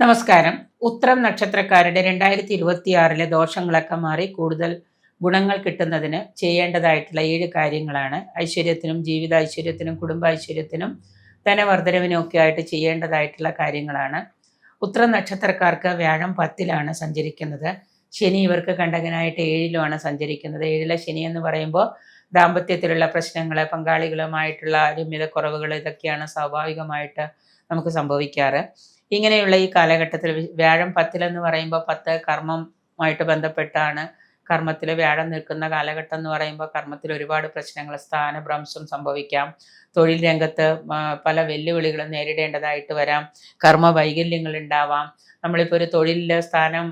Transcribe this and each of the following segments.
നമസ്കാരം. ഉത്രം നക്ഷത്രക്കാരുടെ രണ്ടായിരത്തി ഇരുപത്തിയാറിലെ ദോഷങ്ങളൊക്കെ മാറി കൂടുതൽ ഗുണങ്ങൾ കിട്ടുന്നതിന് ചെയ്യേണ്ടതായിട്ടുള്ള ഏഴ് കാര്യങ്ങളാണ്. ഐശ്വര്യത്തിനും ജീവിത ഐശ്വര്യത്തിനും കുടുംബ ഐശ്വര്യത്തിനും ധനവർദ്ധനവിനും ഒക്കെ ആയിട്ട് ചെയ്യേണ്ടതായിട്ടുള്ള കാര്യങ്ങളാണ്. ഉത്രം നക്ഷത്രക്കാർക്ക് വ്യാഴം പത്തിലാണ് സഞ്ചരിക്കുന്നത്. ശനി ഇവർക്ക് കണ്ടകനായിട്ട് ഏഴിലുമാണ് സഞ്ചരിക്കുന്നത്. ഏഴിലെ ശനി എന്ന് പറയുമ്പോൾ ദാമ്പത്യത്തിലുള്ള പ്രശ്നങ്ങൾ പങ്കാളികളുമായിട്ടുള്ള രമ്യതക്കുറവുകൾ ഇതൊക്കെയാണ് സ്വാഭാവികമായിട്ട് നമുക്ക് സംഭവിക്കാറ്. ഇങ്ങനെയുള്ള ഈ കാലഘട്ടത്തിൽ വ്യാഴം പത്തിലെന്ന് പറയുമ്പോൾ പത്ത് കർമ്മമായിട്ട് ബന്ധപ്പെട്ടാണ് കർമ്മത്തിൽ വ്യാഴം നിൽക്കുന്ന കാലഘട്ടം എന്ന് പറയുമ്പോൾ കർമ്മത്തിൽ ഒരുപാട് പ്രശ്നങ്ങൾ സ്ഥാനഭ്രംശം സംഭവിക്കാം. തൊഴിൽ രംഗത്ത് പല വെല്ലുവിളികളും നേരിടേണ്ടതായിട്ട് വരാം. കർമ്മ വൈകല്യങ്ങൾ ഉണ്ടാവാം. നമ്മളിപ്പോൾ ഒരു തൊഴിലിലെ സ്ഥാനം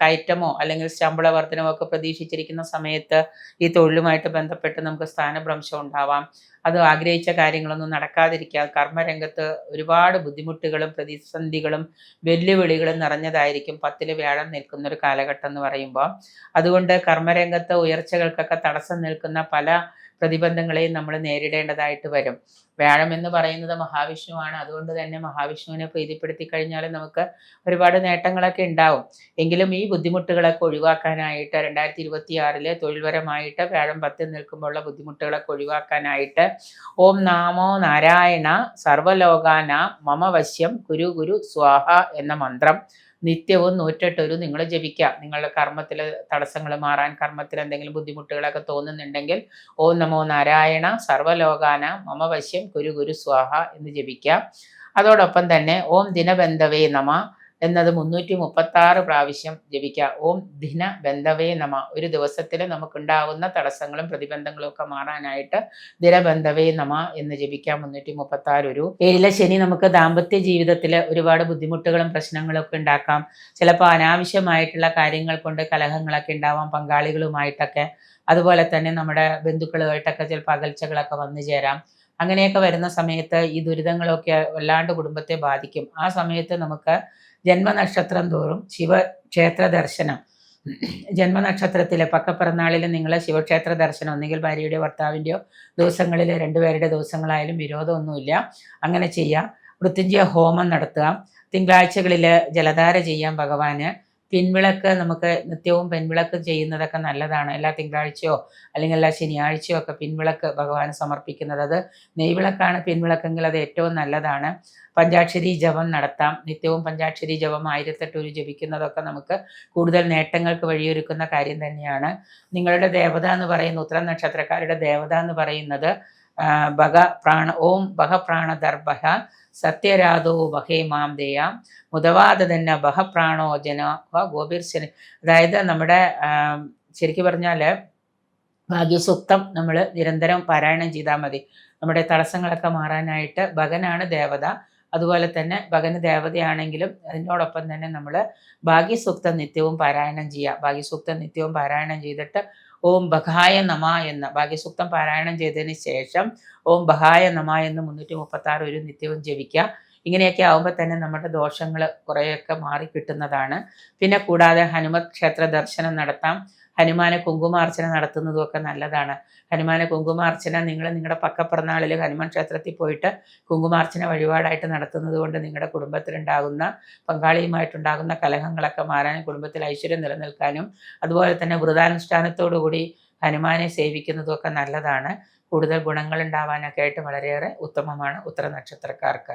കയറ്റമോ അല്ലെങ്കിൽ ശമ്പള വർധനമോ ഒക്കെ പ്രതീക്ഷിച്ചിരിക്കുന്ന സമയത്ത് ഈ തൊഴിലുമായിട്ട് ബന്ധപ്പെട്ട് നമുക്ക് സ്ഥാനഭ്രംശം ഉണ്ടാവാം. അത് ആഗ്രഹിച്ച കാര്യങ്ങളൊന്നും നടക്കാതിരിക്കുക കർമ്മരംഗത്ത് ഒരുപാട് ബുദ്ധിമുട്ടുകളും പ്രതിസന്ധികളും വെല്ലുവിളികളും നിറഞ്ഞതായിരിക്കും പത്തിൽ വ്യാഴം നിൽക്കുന്ന ഒരു കാലഘട്ടം എന്ന് പറയുമ്പോൾ. അതുകൊണ്ട് കർമ്മരംഗത്ത് ഉയർച്ചകൾക്കൊക്കെ തടസ്സം നിൽക്കുന്ന പല പ്രതിബന്ധങ്ങളെയും നമ്മൾ നേരിടേണ്ടതായിട്ട് വരും. വ്യാഴം എന്ന് പറയുന്നത് മഹാവിഷ്ണുവാണ്. അതുകൊണ്ട് തന്നെ മഹാവിഷ്ണുവിനെ പ്രീതിപ്പെടുത്തി കഴിഞ്ഞാൽ നമുക്ക് ഒരുപാട് നേട്ടങ്ങളൊക്കെ ഉണ്ടാവും. എങ്കിലും ഈ ബുദ്ധിമുട്ടുകളൊക്കെ ഒഴിവാക്കാനായിട്ട് രണ്ടായിരത്തി ഇരുപത്തി ആറിൽ തൊഴിൽപരമായിട്ട് വ്യാഴം പത്തിൽ നിൽക്കുമ്പോഴുള്ള ബുദ്ധിമുട്ടുകളൊക്കെ ഒഴിവാക്കാനായിട്ട് ഓം നാമോ നാരായണ സർവലോകാന മമ വശ്യം ഗുരു ഗുരു സ്വാഹ എന്ന മന്ത്രം നിത്യവും നൂറ്റെട്ടൊരു നിങ്ങൾ ജപിക്കാം. നിങ്ങളുടെ കർമ്മത്തിൽ തടസ്സങ്ങൾ മാറാൻ കർമ്മത്തിൽ എന്തെങ്കിലും ബുദ്ധിമുട്ടുകളൊക്കെ തോന്നുന്നുണ്ടെങ്കിൽ ഓം നമോ നാരായണ സർവലോകാന മമ വശ്യം ഗുരു സ്വാഹ എന്ന് ജപിക്കാം. അതോടൊപ്പം തന്നെ ഓം ദിനബന്ധവേ നമ എന്നത് മുന്നൂറ്റി മുപ്പത്തി ആറ് പ്രാവശ്യം ജപിക്കുക ഓം ദിന ബന്ധവേ നമ. ഒരു ദിവസത്തിൽ നമുക്കുണ്ടാകുന്ന തടസ്സങ്ങളും പ്രതിബന്ധങ്ങളും ഒക്കെ മാറാനായിട്ട് ദിനബന്ധവേ നമ എന്ന് ജപിക്കാം. മുന്നൂറ്റി മുപ്പത്തി ആറ് ഒരു ഏഴിലെ ശനി നമുക്ക് ദാമ്പത്യ ജീവിതത്തിൽ ഒരുപാട് ബുദ്ധിമുട്ടുകളും പ്രശ്നങ്ങളും ഒക്കെ ഉണ്ടാക്കാം. ചിലപ്പോൾ അനാവശ്യമായിട്ടുള്ള കാര്യങ്ങൾ കൊണ്ട് കലഹങ്ങളൊക്കെ ഉണ്ടാവാം പങ്കാളികളുമായിട്ടൊക്കെ. അതുപോലെ തന്നെ നമ്മുടെ ബന്ധുക്കളുമായിട്ടൊക്കെ ചിലപ്പോൾ അകൽച്ചകളൊക്കെ വന്നു ചേരാം. അങ്ങനെയൊക്കെ വരുന്ന സമയത്ത് ഈ ദുരിതങ്ങളൊക്കെ വല്ലാണ്ട് കുടുംബത്തെ ബാധിക്കും. ആ സമയത്ത് നമുക്ക് ജന്മനക്ഷത്രം തോറും ശിവക്ഷേത്ര ദർശനം. ജന്മനക്ഷത്രത്തിലെ പക്കപ്പിറന്നാളിൽ നിങ്ങൾ ശിവക്ഷേത്ര ദർശനം ഒന്നുകിൽ ഭാര്യയുടെയോ ഭർത്താവിന്റെയോ ദിവസങ്ങളിൽ രണ്ടുപേരുടെ ദിവസങ്ങളായാലും വിരോധമൊന്നുമില്ല. അങ്ങനെ ചെയ്യാം. മൃത്യുഞ്ജയ ഹോമം നടത്തുക. തിങ്കളാഴ്ചകളിൽ ജലധാര ചെയ്യാം ഭഗവാന്. പിൻവിളക്ക് നമുക്ക് നിത്യവും പിൻവിളക്ക് ചെയ്യുന്നതൊക്കെ നല്ലതാണ്. എല്ലാ തിങ്കളാഴ്ചയോ അല്ലെങ്കിൽ എല്ലാ ശനിയാഴ്ചയോ ഒക്കെ പിൻവിളക്ക് ഭഗവാൻ സമർപ്പിക്കുന്നത്. അത് നെയ്വിളക്കാണ് പിൻവിളക്കെങ്കിൽ അത് ഏറ്റവും നല്ലതാണ്. പഞ്ചാക്ഷരി ജപം നടത്താം. നിത്യവും പഞ്ചാക്ഷരി ജപം ആയിരത്തെട്ടൂര് ജപിക്കുന്നതൊക്കെ നമുക്ക് കൂടുതൽ നേട്ടങ്ങൾക്ക് വഴിയൊരുക്കുന്ന കാര്യം തന്നെയാണ്. നിങ്ങളുടെ ദേവത എന്ന് പറയുന്ന ഉത്തര നക്ഷത്രക്കാരുടെ ദേവത എന്ന് പറയുന്നത് ഭഗ പ്രാണ ഓം ബഹപ്രാണദർഭ സത്യരാധോ ബഹേ മാം ദേയാം. മുതവാദ തന്നെ ബഹപ്രാണോ ജന ഗോപീർശന അതായത് നമ്മുടെ ശരിക്കും പറഞ്ഞാൽ ഭാഗ്യസൂക്തം നമ്മൾ നിരന്തരം പാരായണം ചെയ്താൽ മതി. നമ്മുടെ തടസ്സങ്ങളൊക്കെ മാറാനായിട്ട് ഭഗനാണ് ദേവത. അതുപോലെ തന്നെ ഭഗന ദേവതയാണെങ്കിലും അതിനോടൊപ്പം തന്നെ നമ്മൾ ഭാഗ്യസൂക്തം നിത്യവും പാരായണം ചെയ്യുക. ഭാഗ്യസൂക്തം നിത്യവും പാരായണം ചെയ്തിട്ട് ഓം ബഹായ നമ എന്ന ഭാഗ്യസൂക്തം പാരായണം ചെയ്തതിന് ശേഷം ഓം ബഹായ നമ എന്ന് മുന്നൂറ്റി മുപ്പത്തി ആറ് ഒരു നിത്യവും ജപിക്കുക. ഇങ്ങനെയൊക്കെ ആകുമ്പോൾ തന്നെ നമ്മുടെ ദോഷങ്ങൾ കുറേയൊക്കെ മാറി കിട്ടുന്നതാണ്. പിന്നെ കൂടാതെ ഹനുമത് ക്ഷേത്ര ദർശനം നടത്താം. ഹനുമാനെ കുങ്കുമാർച്ചന നടത്തുന്നതും ഒക്കെ നല്ലതാണ്. ഹനുമാന കുങ്കുമാർച്ചന നിങ്ങൾ നിങ്ങളുടെ പക്കപ്പിറന്നാളിൽ ഹനുമാൻ ക്ഷേത്രത്തിൽ പോയിട്ട് കുങ്കുമാർച്ചന വഴിപാടായിട്ട് നടത്തുന്നത് കൊണ്ട് നിങ്ങളുടെ കുടുംബത്തിലുണ്ടാകുന്ന പങ്കാളിയുമായിട്ടുണ്ടാകുന്ന കലഹങ്ങളൊക്കെ മാറാനും കുടുംബത്തിൽ ഐശ്വര്യം നിലനിൽക്കാനും അതുപോലെ തന്നെ വ്രതാനുഷ്ഠാനത്തോടുകൂടി ഹനുമാനെ സേവിക്കുന്നതും ഒക്കെ നല്ലതാണ്. കൂടുതൽ ഗുണങ്ങൾ ഉണ്ടാവാനൊക്കെ ആയിട്ട് വളരെയേറെ ഉത്തമമാണ് ഉത്തര നക്ഷത്രക്കാർക്ക്